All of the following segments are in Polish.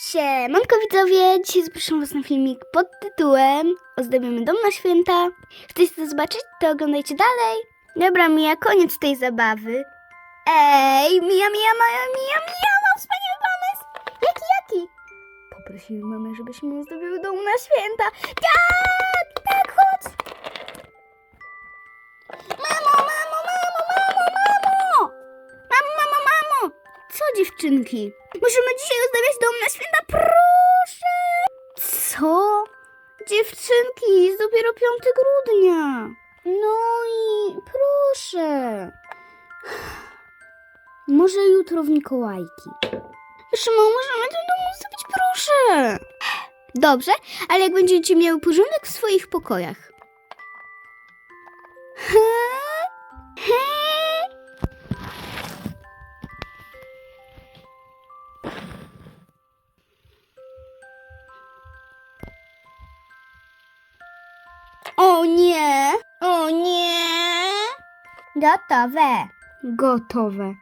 Siemanko widzowie, dzisiaj zapraszam was na filmik pod tytułem Ozdobimy dom na święta. Chcecie to zobaczyć? To oglądajcie dalej. Dobra, Mija, koniec tej zabawy. Ej, Mija, Mija, Mija, Mija, Mija, mam wspaniały pomysł! Jaki, jaki? Poprosimy mamę, żebyśmy ozdobiły dom na święta. Tak, Co dziewczynki? Możemy dzisiaj ozdabiać dom na święta, proszę! Co? Dziewczynki, jest dopiero 5 grudnia. No i proszę. Może jutro w Mikołajki. Mamo, możemy ten dom ozdabić, proszę. Dobrze, ale jak będziecie miały porządek w swoich pokojach. Nie! O nie! Gotowe. Gotowe.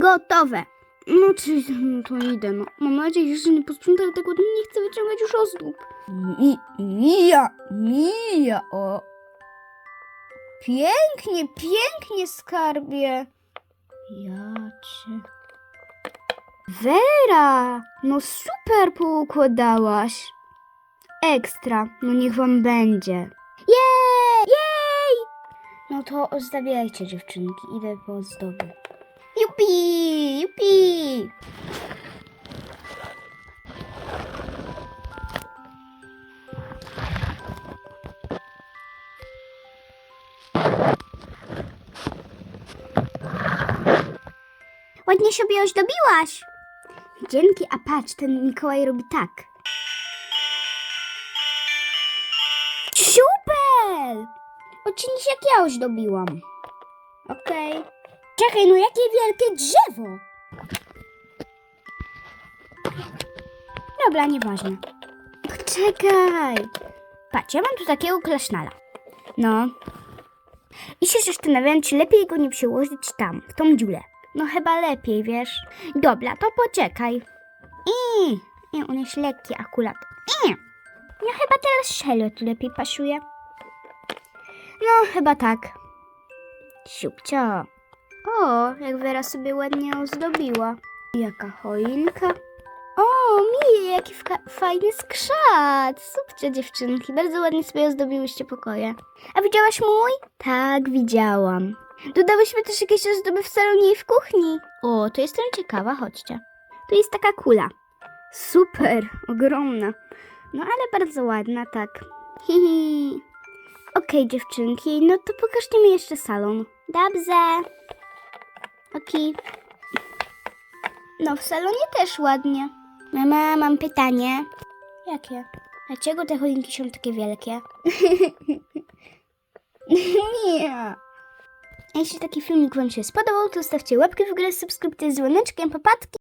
Gotowe. No czy no to idę, no. Mam nadzieję, że nie posprzątają tego, nie chcę wyciągać już ozdób. Mi, mija, mija, o. Pięknie, pięknie, skarbie. Ja cię... Wera! No super poukładałaś. Ekstra, no niech wam będzie. Jej! Jej! No to ozdabiajcie dziewczynki, idę po ozdoby. Jupi! Jupi! Ładnie sobie ozdobiłaś. Dzięki, a patrz, ten Mikołaj robi tak. Super! Uczynisz jak ja ozdobiłam. Okej. Czekaj, no jakie wielkie drzewo! Dobra, nieważne. Czekaj. Patrz, ja mam tu takiego klasznala. No. I się zastanawiam, czy lepiej go nie przyłożyć tam, w tą dziurę. No chyba lepiej, wiesz. Dobra, to poczekaj. I, I on jest lekki akurat. I. No chyba teraz Shelly tu lepiej pasuje. No, chyba tak. Siupcio. O, jak Wera sobie ładnie ozdobiła. Jaka choinka. O, Mije, jaki fajny skrzat. Super, dziewczynki. Bardzo ładnie sobie ozdobiłyście pokoje. A widziałaś mój? Tak, widziałam. Dodałyśmy też jakieś ozdoby w salonie i w kuchni. O, to jestem ciekawa, chodźcie. Tu jest taka kula. Super, ogromna. No ale bardzo ładna, tak. Hihi. Okej, dziewczynki, no to pokażcie mi jeszcze salon. Dobrze. Okej. No, w salonie też ładnie. Mama, mam pytanie. Jakie? Dlaczego te choinki są takie wielkie? Nie. Jeśli taki filmik Wam się spodobał, to stawcie łapkę w górę, subskrypcję z dzwoneczkiem, popatki.